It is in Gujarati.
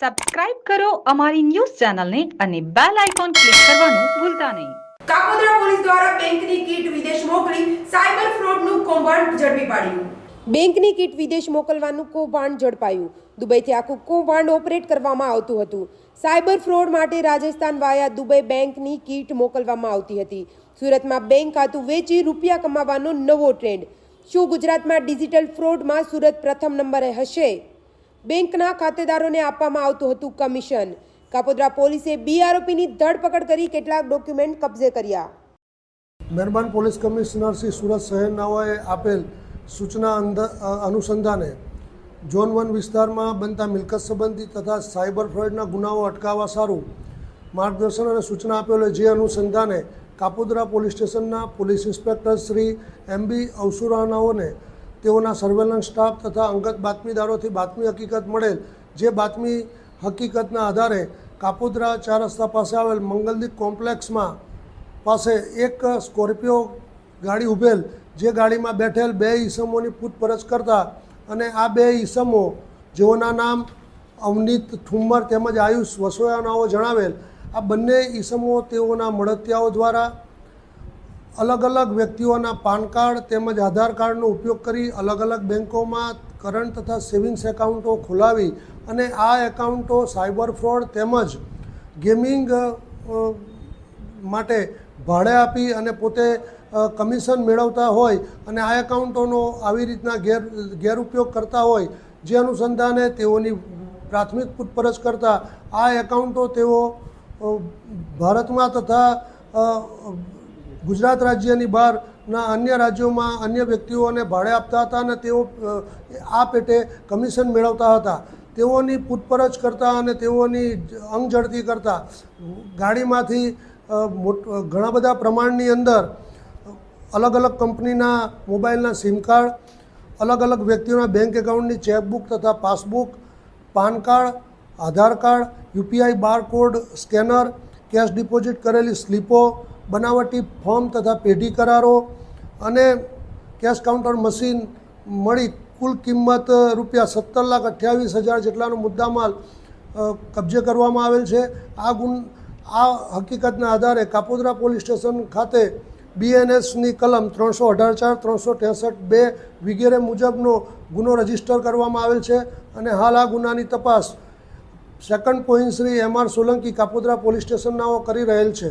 સબસ્ક્રાઇબ કરો અમારી ન્યૂઝ ચેનલને અને બેલ આઇકોન ક્લિક કરવાનું ભૂલતા નહીં. કાકોદરા પોલીસ દ્વારા બેંકની કીટ વિદેશ મોકલી સાયબર ફ્રોડનું કૌભાંડ ઝડપી પાડ્યું. બેંકની કીટ વિદેશ મોકલવાનું કૌભાંડ ઝડપાયું. દુબઈથી આખું કૌભાંડ ઓપરેટ કરવામાં આવતું હતું. સાયબર ફ્રોડ માટે રાજસ્થાન વાયા દુબઈ બેંકની કીટ મોકલવામાં આવતી હતી. સુરતમાં બેંક ખાતું વેચી રૂપિયા કમાવાનો નવો ટ્રેન્ડ. શું ગુજરાતમાં ડિજિટલ ફ્રોડમાં સુરત પ્રથમ નંબરે હશે? બેંકના ખાતેદારોને આપવામાં આવતું હતું કમિશન. કાપોદ્રા પોલીસે બી આરોપીની ધરપકડ કરી કેટલાક ડોક્યુમેન્ટ કબજે કર્યા. મહેરબાન પોલીસ કમિશનર શ્રી સુરત શહેરનાઓએ આપેલ સૂચના અનુસંધાને ઝોન વન વિસ્તારમાં બનતા મિલકત સંબંધી તથા સાયબર ફ્રોડના ગુનાઓ અટકાવવા સારું માર્ગદર્શન અને સૂચના આપેલ જે અનુસંધાને કાપોદ્રા પોલીસ સ્ટેશનના police inspector Shri M B અવસુરાનાઓને તેઓના સર્વેલન્સ સ્ટાફ તથા અંગત બાતમીદારોથી બાતમી હકીકત મળેલ. જે બાતમી હકીકતના આધારે કાપોદરા ચાર રસ્તા પાસે આવેલ મંગલદીપ કોમ્પ્લેક્સમાં પાસે એક સ્કોર્પિયો ગાડી ઉભેલ, જે ગાડીમાં બેઠેલ બે ઈસમોની પૂછપરછ કરતા અને આ બે ઈસમો જેઓના નામ અવનીત ઠુમ્મર તેમજ આયુષ વસોયાનાઓ જણાવેલ, આ બંને ઈસમો તેઓના મળતિયાઓ દ્વારા અલગ અલગ વ્યક્તિઓના પાન કાર્ડ તેમજ આધાર કાર્ડનો ઉપયોગ કરી અલગ અલગ બેન્કોમાં કરંટ તથા સેવિંગ્સ એકાઉન્ટો ખોલાવી અને આ એકાઉન્ટો સાયબર ફ્રોડ તેમજ ગેમિંગ માટે ભાડે આપી અને પોતે કમિશન મેળવતા હોય અને આ એકાઉન્ટોનો આવી રીતના ગેર, ગેરઉપયોગ કરતા હોય જે અનુસંધાને તેઓની પ્રાથમિક પૂછપરછ કરતા આ એકાઉન્ટો તેઓ ભારતમાં તથા ગુજરાત રાજ્યની બહારના અન્ય રાજ્યોમાં અન્ય વ્યક્તિઓને ભાડે આપતા હતા અને તેઓ આ પેટે કમિશન મેળવતા હતા. તેઓની પૂછપરછ કરતા અને તેઓની અંગ ઝડતી કરતા. ગાડીમાંથી ઘણા બધા પ્રમાણની અંદર અલગ અલગ કંપનીના મોબાઈલના સિમ કાર્ડ, અલગ અલગ વ્યક્તિઓના બેંક એકાઉન્ટની ચેકબુક તથા passbook, PAN card, Aadhaar card, UPI barcode, scanner, cash deposit કરેલી સ્લીપો બનાવટી ફોર્મ તથા પેઢી કરારો અને કેશ કાઉન્ટર મશીન મળી કુલ કિંમત રૂપિયા સત્તર લાખ અઠ્યાવીસ હજાર જેટલાનો મુદ્દામાલ કબજે કરવામાં આવેલ છે. આ ગુન આ હકીકતના આધારે કાપોદ્રા પોલીસ સ્ટેશન ખાતે બીએનએસની કલમ ત્રણસો અઢાર ચાર ત્રણસો ત્રેસઠ બે વગેરે મુજબનો ગુનો રજિસ્ટર કરવામાં આવેલ છે અને હાલ આ ગુનાની તપાસ second point Shri M R Solanki Kapodra police સ્ટેશનનાઓ કરી રહેલ છે.